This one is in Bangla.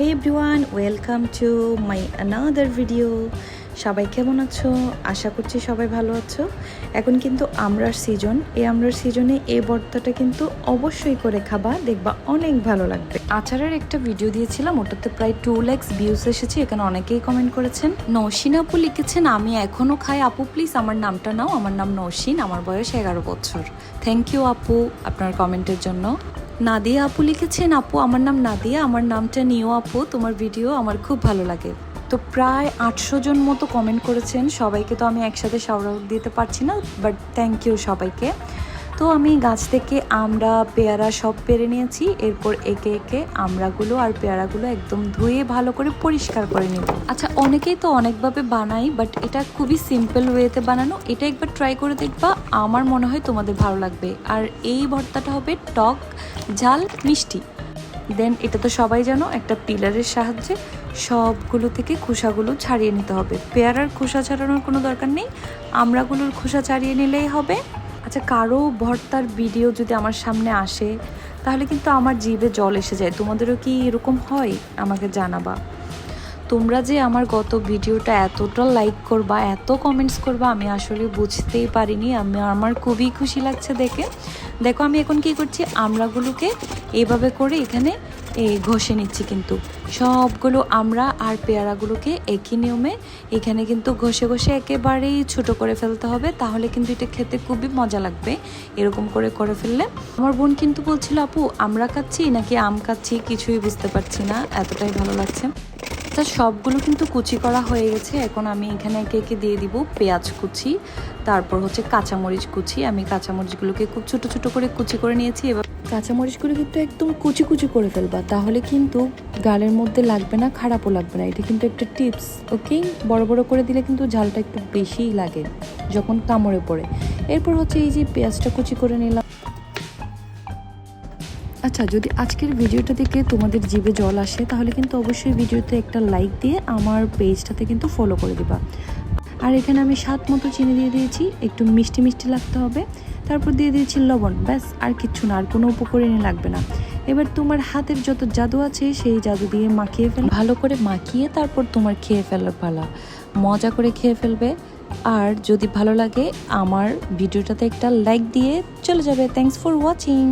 Hey everyone welcome to my another video সবাই কেমন আছো? আশা করছি সবাই ভালো আছো। এখন কিন্তু আমরার সিজন এই আমরার সিজনে এই ভর্তাটা কিন্তু অবশ্যই করে খাবা, দেখবা অনেক ভালো লাগবে। আচারের একটা ভিডিও দিয়েছিলাম, ওটাতে প্রায় টু ল্যাক্স ভিউজ এসেছে, এখানে অনেকেই কমেন্ট করেছেন। নৌসিন আপু লিখেছেন, আমি এখনও খাই, আপু প্লিজ আমার নামটা নাও। আমার নাম নৌসিন আমার বয়স এগারো বছর। থ্যাংক ইউ আপু, আপনার কমেন্টের জন্য। নাদিয়া আপু লিখেছেন, আপু, আমার নাম নাদিয়া, আমার নামটা নিও আপু, তোমার ভিডিও আমার খুব ভালো লাগে। তো প্রায় আটশো জন মতো কমেন্ট করেছেন, সবাইকে তো আমি একসাথে সাউট দিতে পারছি না বাট থ্যাংক ইউ সবাইকে। তো আমি গাছ থেকে আমরা, পেয়ারা সব পেরে নিয়েছি। এরপর একে একে আমরাগুলো আর পেয়ারাগুলো একদম ধুয়ে ভালো করে পরিষ্কার করে নিব। আচ্ছা অনেকেই তো অনেকভাবে বানাই বাট এটা খুবই সিম্পল ওয়েতে বানানো। এটা একবার ট্রাই করে দেখবা, আমার মনে হয় তোমাদের ভালো লাগবে। আর এই ভর্তাটা হবে টক ঝাল মিষ্টি। দেন এটা তো সবাই জানো, একটা পিলারের সাহায্যে সবগুলো থেকে খোসাগুলো ছাড়িয়ে নিতে হবে। পেয়ারার খোসা ছাড়ানোর কোনো দরকার নেই। আমড়াগুলোর খোসা ছাড়িয়ে নিলেই হবে। আচ্ছা কারও ভর্তার ভিডিও যদি আমার সামনে আসে, তাহলে কিন্তু আমার জিভে জল এসে যায়। তোমাদেরও কি এরকম হয়? আমাকে জানাবা। তোমরা যে আমার গত ভিডিওটা এতটা লাইক করবা, এত কমেন্টস করবা, আমি আসলে বুঝতেই পারিনি। আমি, আমার খুবই খুশি লাগছে দেখে। দেখো, আমি এখন কি করছি? আমরাগুলোকে এভাবে করে এখানে এই ঘষে নিচ্ছি কিন্তু। সবগুলো আমরা আর পেয়ারাগুলোকে একই নিয়মে এখানে কিন্তু ঘষে ঘষে একেবারেই ছোট করে ফেলতে হবে। তাহলে কিন্তু এটা খেতে খুবই মজা লাগবে এরকম করে করে ফেললে। আমার বোন কিন্তু বলছিল, আপু, আমরা খাচ্ছি নাকি আম খাচ্ছি? কিছুই বুঝতে পারছি না। এতটাই ভালো লাগছে। তা সবগুলো কিন্তু কুচি করা হয়ে গেছে। এখন আমি এখানে একে একে দিয়ে দিব? পেঁয়াজ কুচি, তারপর হচ্ছে কাঁচামরিচ কুচি। আমি কাঁচামরিচগুলোকে খুব ছোট ছোট করে কুচি করে নিয়েছি। এবার কাঁচামরিচগুলো কিন্তু একদম কুচি কুচি করে ফেলবা। তাহলে কিন্তু গালের মধ্যে লাগবে না, খারাপও লাগবে না। এটা কিন্তু একটা টিপস, ওকে? বড় বড় করে দিলে কিন্তু ঝালটা একটু বেশিই লাগে যখন কামড়ে পড়ে। এরপর হচ্ছে এই যে পেঁয়াজটা কুচি করে নিলাম। আচ্ছা যদি আজকের ভিডিওটা দেখে তোমাদের জিভে জল আসে, তাহলে কিন্তু অবশ্যই ভিডিওতে একটা লাইক দিয়ে আমার পেজটাতে কিন্তু ফলো করে দিবা। আর এখানে আমি স্বাদ মতো চিনি দিয়ে দিয়েছি, একটু মিষ্টি মিষ্টি লাগতে হবে। তারপর দিয়ে দিয়েছি লবণ, ব্যাস, আর কিচ্ছু না, আর কোনো উপকরণই লাগবে না। এবার তোমার হাতের যত জাদু আছে, সেই জাদু দিয়ে মাখিয়ে ফেল ভালো করে মাখিয়ে তারপর তোমার খেয়ে ফেলার পালা। মজা করে খেয়ে ফেলবে। আর যদি ভালো লাগে, আমার ভিডিওটাতে একটা লাইক দিয়ে চলে যাবে। Thanks for watching